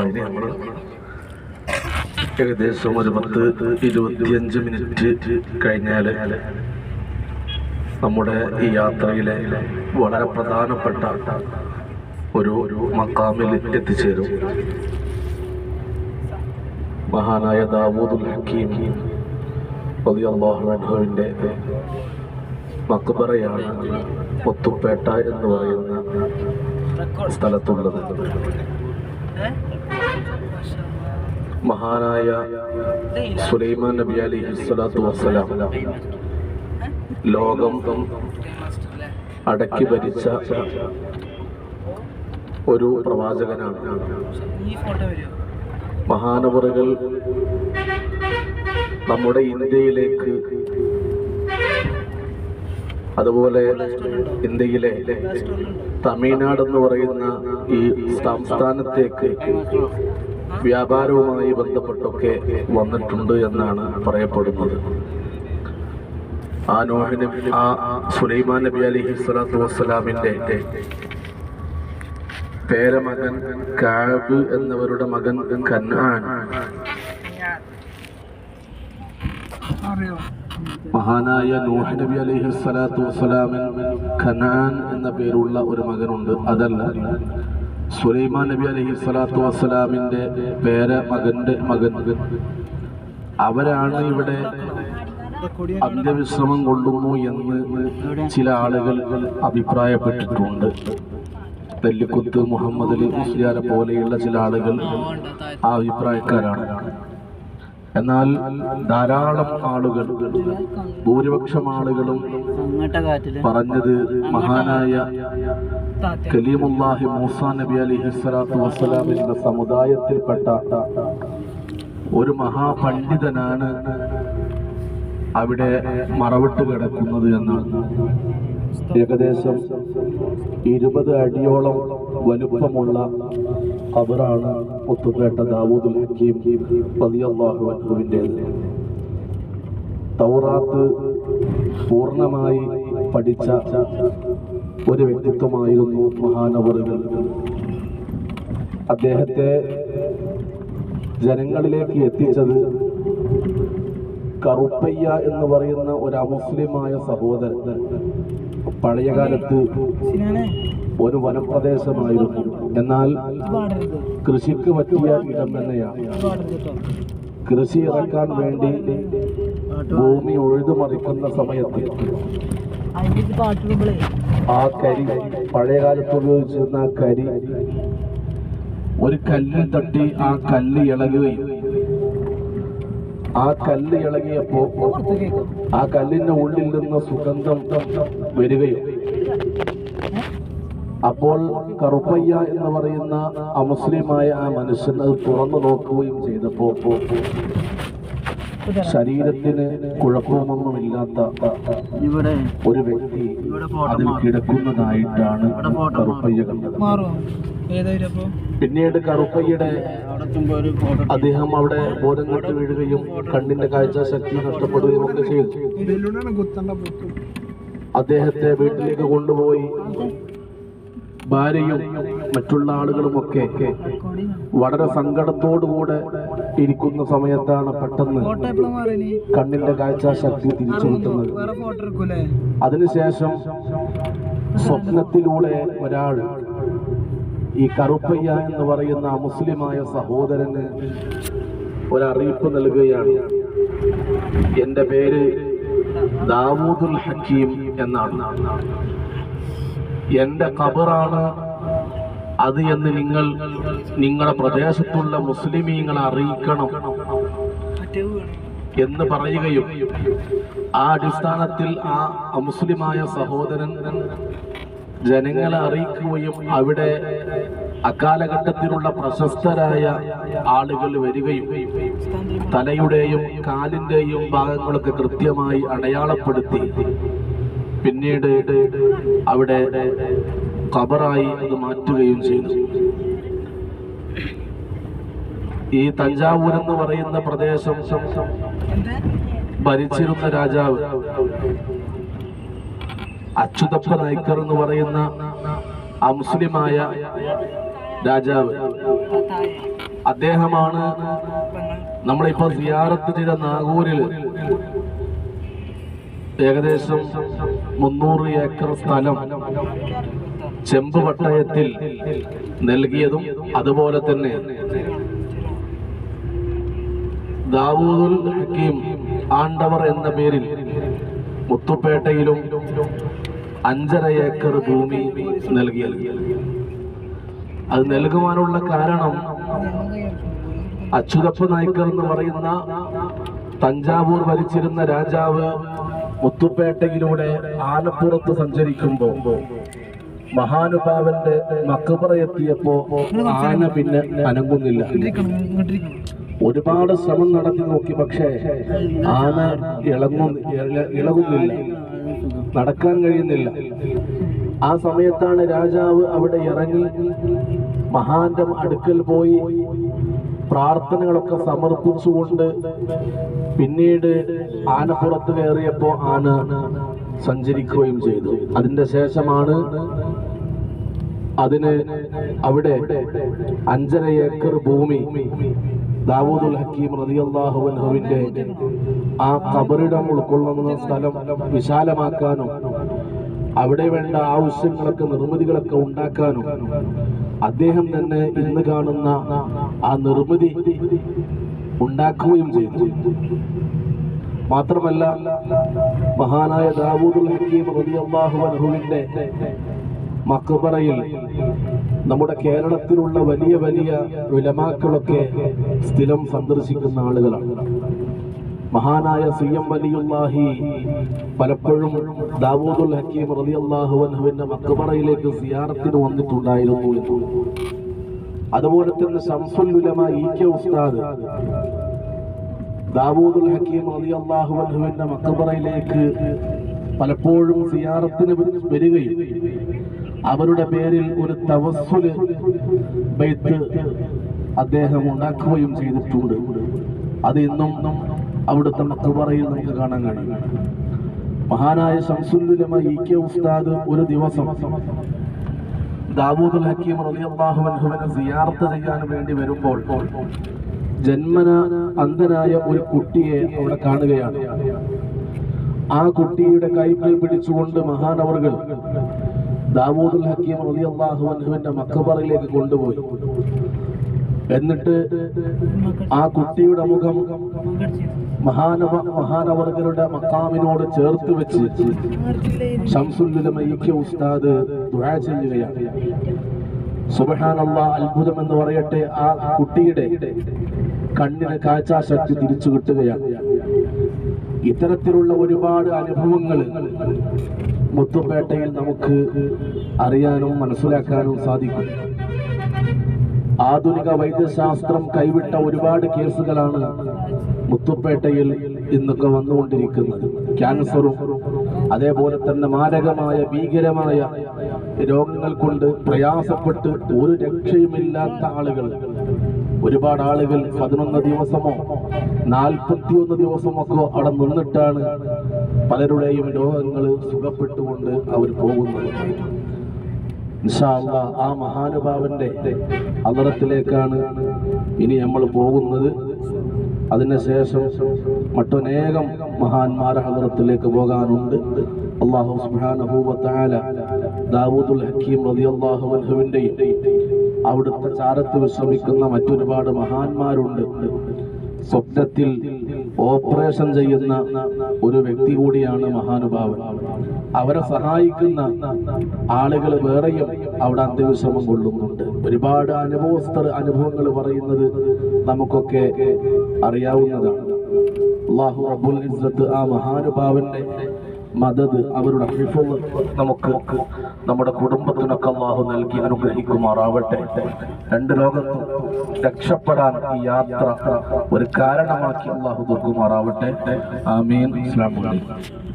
ഇനി നമ്മൾ ഏകദേശം ഒരു പത്ത് ഇരുപത്തിയഞ്ച് മിനിറ്റ് കഴിഞ്ഞാൽ നമ്മുടെ ഈ യാത്രയിലെ വളരെ പ്രധാനപ്പെട്ട ഒരു മക്കാമിൽ എത്തിച്ചേരും. മഹാനായ ദാവൂദുൽ ഹക്കീം അൻഹുവിന്റെ മക്ബറയാണ് മുത്തുപ്പേട്ട എന്ന് പറയുന്ന സ്ഥലത്തുള്ളത്. മഹാനായ സുലൈമാൻ നബി അലി സ്വലാത്തു വസ്സലാം. ലോകം അടക്കി ഭരിച്ച ഒരു പ്രവാചകനാണ്. മഹാനവറുകൾ നമ്മുടെ ഇന്ത്യയിലേക്ക് അതുപോലെ ഇന്ത്യയിലെ തമിഴ്നാട് എന്ന് പറയുന്ന ഈ സംസ്ഥാനത്തേക്ക് വ്യാപാരവുമായി ബന്ധപ്പെട്ടൊക്കെ വന്നിട്ടുണ്ട് എന്നാണ് പറയപ്പെടുന്നത്. ആ നോഹിന് ആ സുലൈമാൻ നബി അലിഹി സ്വലാത്തു വസ്സലാമിന്റെ പേരമകൻ കാബ് എന്നവരുടെ മകൻ കന്നാൻ. അറിയോ? മഹാനായ നൂഹ് നബി അലൈഹി സ്വലാത്തു വസ്സലാമിൻ ഖനാൻ എന്ന പേരുള്ള ഒരു മകനുണ്ട്. അതല്ല സുലൈമാൻ നബി അലൈഹി സ്വലാത്തു വസ്സലാമിന്റെ പേര മകന്റെ മകൻ. അവരാണ് ഇവിടെ അന്ത്യവിശ്രമം കൊള്ളുന്നു എന്ന് ചില ആളുകൾ അഭിപ്രായപ്പെട്ടിട്ടുണ്ട്. തെല്ലിക്കുത്ത് മുഹമ്മദ് അലി മുസ്ലിയാരെ പോലെയുള്ള ചില ആളുകൾ ആ അഭിപ്രായക്കാരാണ്. എന്നാൽ ധാരാളം ആളുകൾ ഭൂരിപക്ഷം ആളുകളും പറഞ്ഞത് മഹാനായ കലീമുല്ലാഹി മൂസ നബി അലി സ്വലാത്തു വസ്സലാമിന്റെ സമുദായത്തിൽപ്പെട്ട ഒരു മഹാപണ്ഡിതനാണ് അവിടെ മറവിട്ട് കിടക്കുന്നത് എന്നാണ്. ഏകദേശം ഇരുപത് അടിയോളം വലുപ്പമുള്ള ഖബറാണ് ഒത്തുപേട്ട ദാവൂദുൽ തൗറാത്ത് പൂർണമായി പഠിച്ച ഒരു വ്യക്തിത്വമായിരുന്നു മഹാനവറുകൾ അദ്ദേഹത്തെ ജനങ്ങളിലേക്ക് എത്തിച്ചത് കറുപ്പയ്യ എന്ന് പറയുന്ന ഒരു അമുസ്ലിമായ സഹോദരൻ. പഴയകാലത്ത് ഒരു വനപ്രദേശമായിരുന്നു. എന്നാൽ കൃഷിക്ക് പറ്റിയ ഇടം തന്നെയാണ്. കൃഷി ഇറക്കാൻ വേണ്ടി ഭൂമി ഉഴുതുമറിക്കുന്ന സമയത്ത് അതിന്റെ ഇത് ആ കരി പഴയകാലത്ത് ഉപയോഗിച്ചിരുന്ന ആ കരി ഒരു കല്ലിൽ തട്ടി ആ കല്ല് ഇളകുകയും ആ കല്ല് ഇളകിയപ്പോ ആ കല്ലിന്റെ ഉള്ളിൽ നിന്ന് സുഗന്ധം വരികയും അപ്പോൾ കറുപ്പയ്യ എന്ന് പറയുന്ന അമുസ്ലിമായ ആ മനുഷ്യൻ അത് തുറന്നു നോക്കുകയും ചെയ്തപ്പോ ശരീരത്തിന് കുഴപ്പമൊന്നുമില്ലാത്ത ഇവിടെ ഒരു വ്യക്തി അതിൽ കിടക്കുന്നതായിട്ടാണ് കറുപ്പയ്യ കണ്ടത്. പിന്നീട് കറുപ്പയ്യയുടെ അദ്ദേഹം അവിടെ ബോധം കെട്ട് വീഴുകയും കണ്ണിന്റെ കാഴ്ച ശക്തി നഷ്ടപ്പെടുകയും ഒക്കെ ചെയ്തു. അദ്ദേഹത്തെ വീട്ടിലേക്ക് കൊണ്ടുപോയി. ഭാര്യയും മറ്റുള്ള ആളുകളുമൊക്കെ വളരെ സങ്കടത്തോടുകൂടെ ഇരിക്കുന്ന സമയത്താണ് പെട്ടെന്ന് കണ്ണിന്റെ കാഴ്ച ശക്തി തിരിച്ചു കിട്ടുന്നത്. അതിനുശേഷം സ്വപ്നത്തിലൂടെ ഒരാൾ ഈ കറുപ്പയ്യ എന്ന് പറയുന്ന മുസ്ലിമായ സഹോദരന് ഒരറിയിപ്പ് നൽകുകയാണ്. എന്റെ പേര് ദാവൂദുൽ ഹക്കീം എന്നാണ്. എന്റെ ഖബറാണ് അത് എന്ന് നിങ്ങൾ നിങ്ങളുടെ പ്രദേശത്തുള്ള മുസ്ലിമീങ്ങളെ അറിയിക്കണം എന്ന് പറയുകയും ആ അടിസ്ഥാനത്തിൽ ആ അമുസ്ലിമായ സഹോദരൻ ജനങ്ങളെ അറിയിക്കുകയും അവിടെ അക്കാലഘട്ടത്തിലുള്ള പ്രശസ്തരായ ആളുകൾ വരികയും തലയുടെയും കാലിന്റെയും ഭാഗങ്ങളൊക്കെ കൃത്യമായി അടയാളപ്പെടുത്തി. പിന്നീട് അവിടെ ഖബറായി അത് മാറ്റുകയും ചെയ്തു. ഈ തഞ്ചാവൂർ എന്ന് പറയുന്ന പ്രദേശം ഭരിച്ചിരുന്ന രാജാവ് അച്യുതപ്പ നായ്ക്കർ എന്ന് പറയുന്ന ആ മുസ്ലിമായ രാജാവ്. അദ്ദേഹമാണ് നമ്മളിപ്പോ സിയാറത്ത് ചെയ്ത നാഗൂരിൽ ഏകദേശം മുന്നൂറ് ഏക്കർ സ്ഥലം ചെമ്പ് പട്ടയത്തിൽ നൽകിയതും അതുപോലെ തന്നെ ദാവൂദുൽ ഹക്കീം ആണ്ടവർ എന്ന പേരിൽ മുത്തുപേട്ടയിലും അഞ്ചര ഏക്കർ ഭൂമി നൽകിയത്. അത് നൽകുവാനുള്ള കാരണം അച്യുതപ്പ നായ്ക്കർ എന്ന് പറയുന്ന തഞ്ചാവൂർ ഭരിച്ചിരുന്ന രാജാവ് മുത്തുപേട്ടയിലൂടെ ആലപ്പുറത്ത് സഞ്ചരിക്കുമ്പോ മഹാനുഭാവന്റെ മക്കബറ എത്തിയപ്പോ ആന പിന്നെ അനങ്ങുന്നില്ല. ഒരുപാട് ശ്രമം നടത്തി നോക്കി പക്ഷേ ആന ഇളങ്ങു ഇളകുന്നില്ല. നടക്കാൻ കഴിയുന്നില്ല. ആ സമയത്താണ് രാജാവ് അവിടെ ഇറങ്ങി മഹാന്റെ അടുക്കൽ പോയി പ്രാർത്ഥനകളൊക്കെ സമർപ്പിച്ചുകൊണ്ട് പിന്നീട് ആനപ്പുറത്ത് കയറിയപ്പോ ആന സഞ്ചരിക്കുകയും ചെയ്തു. അതിന്റെ ശേഷമാണ് അതിന് അവിടെ അഞ്ചര ഏക്കർ ഭൂമി ദാവൂദുൽ ഹക്കീം റളിയല്ലാഹു അൻഹുവിന്റെ ആ കബറിടം ഉൾക്കൊള്ളുന്ന സ്ഥലം വിശാലമാക്കാനും അവിടെ വേണ്ട ആവശ്യങ്ങളൊക്കെ നിർമ്മിതികളൊക്കെ ഉണ്ടാക്കാനും അദ്ദേഹം തന്നെ ഇന്ന് കാണുന്ന ആ നിർമ്മിതി ഉണ്ടാക്കുകയും ചെയ്തു. മാത്രമല്ല മഹാനായ ദാവൂദുൽ ഹക്കീം മക്കുപറയിൽ നമ്മുടെ കേരളത്തിലുള്ള വലിയ വലിയ വിലമാക്കളൊക്കെ സ്ഥിരം സന്ദർശിക്കുന്ന ആളുകളാണ്. മഹാനായ സി എം വലിയുല്ലാഹി പലപ്പോഴും ദാവൂദുൽ ഹക്കീം റളിയല്ലാഹു അൻഹുവിന്റെ മക്കബറയിലേക്ക് സിയാറത്തിന് വന്നിട്ടുണ്ടായിരുന്നു അതുപോലെ തന്നെ ശംസുൽ ഇ കെ ഉസ്താദ് ദാവൂദുൽ ഹക്കീം റളിയല്ലാഹു അൻഹുവിന്റെ മക്കബറയിലേക്ക് പലപ്പോഴും സിയാറത്തിന് വരികയും അവരുടെ പേരിൽ ഒരു തവസ്സുൽ ബൈത്ത് അദ്ദേഹം ഉണ്ടാക്കുകയും ചെയ്തിട്ടുണ്ട്. അത് ഇന്നും അവിടുത്തെ മക്കുപറയിൽ നമുക്ക് കാണാൻ കഴിയും. മഹാനായ ശംസുല്ലുലമ ഇ കെ ഉസ്താദ് ഒരു ദിവസം ദാവൂദുൽ ഹക്കീം റളിയല്ലാഹു അൻഹുവിനെ സിയാറത്ത് ചെയ്യാൻ വേണ്ടി വരുമ്പോൾ ജന്മന അന്ധനായ ഒരു കുട്ടിയെ അവിടെ കാണുകയാണ്. ആ കുട്ടിയുടെ കൈകൾ പിടിച്ചുകൊണ്ട് മഹാനവറുകൾ ദാവൂദുൽ ഹക്കീം റളിയല്ലാഹു അൻഹുവിന്റെ മക്കബറയിലേക്ക് കൊണ്ടുപോയി. എന്നിട്ട് ആ കുട്ടിയുടെ മുഖം മഹാനവ മഹാനവർഗരുടെ മക്കാമിനോട് ചേർത്ത് വെച്ച് ഉസ്താദ് ചെയ്യുകയാണ്. സുബഹാനുള്ള അത്ഭുതം എന്ന് പറയട്ടെ ആ കുട്ടിയുടെ കണ്ണിന് കാഴ്ചാശക്തി തിരിച്ചു കിട്ടുകയാണ്. ഇത്തരത്തിലുള്ള ഒരുപാട് അനുഭവങ്ങൾ മുത്തുപേട്ടയിൽ നമുക്ക് അറിയാനും മനസ്സിലാക്കാനും സാധിക്കും. ആധുനിക വൈദ്യശാസ്ത്രം കൈവിട്ട ഒരുപാട് കേസുകളാണ് മുത്തുപേട്ടയിൽ ഇന്നൊക്കെ വന്നുകൊണ്ടിരിക്കുന്നത്. ക്യാൻസറും അതേപോലെ തന്നെ മാരകമായ ഭീകരമായ രോഗങ്ങൾ കൊണ്ട് പ്രയാസപ്പെട്ട് ഒരു രക്ഷയുമില്ലാത്ത ആളുകൾ. ഒരുപാട് ആളുകൾ പതിനൊന്ന് ദിവസമോ നാൽപ്പത്തിയൊന്ന് ദിവസമൊക്കെ അവിടെ നിന്നിട്ടാണ് പലരുടെയും രോഗങ്ങൾ സുഖപ്പെട്ടുകൊണ്ട് അവർ പോകുന്നത്. ആ മഹാനുഭാവന്റെ അന്തരത്തിലേക്കാണ് ഇനി നമ്മൾ പോകുന്നത്. അതിനുശേഷം മറ്റനേകം മഹാന്മാരെ അന്തരത്തിലേക്ക് പോകാനുണ്ട്. അള്ളാഹു ദാവൂദുൽ ഹക്കീം അവിടുത്തെ ചാരത്ത് വിശ്രമിക്കുന്ന മറ്റൊരുപാട് മഹാന്മാരുണ്ട്. സ്വപ്നത്തിൽ ഓപ്പറേഷൻ ചെയ്യുന്ന ഒരു വ്യക്തി കൂടിയാണ് മഹാനുഭാവൻ. അവരെ സഹായിക്കുന്ന ആളുകൾ വേറെയും അവിടെ അന്ത്യവിശ്രമം കൊള്ളുന്നുണ്ട്. ഒരുപാട് അനുഭവസ്ഥർ അനുഭവങ്ങൾ പറയുന്നത് നമുക്കൊക്കെ അറിയാവുന്നതാണ്. അള്ളാഹു റബ്ബുൽ ഇസ്സത്ത് ആ മഹാനുഭാവന്റെ മദത് അവരുടെ ഹിഫ്ള് നമുക്ക് നമ്മുടെ കുടുംബത്തിനൊക്കെ അള്ളാഹു നൽകി അനുഗ്രഹിക്കുമാറാവട്ടെ. രണ്ട് ലോകത്തും രക്ഷപ്പെടാൻ ഈ യാത്ര ഒരു കാരണമാക്കി അള്ളാഹു തീർക്കുമാറാവട്ടെ ആമീൻ. അലൈക്കും.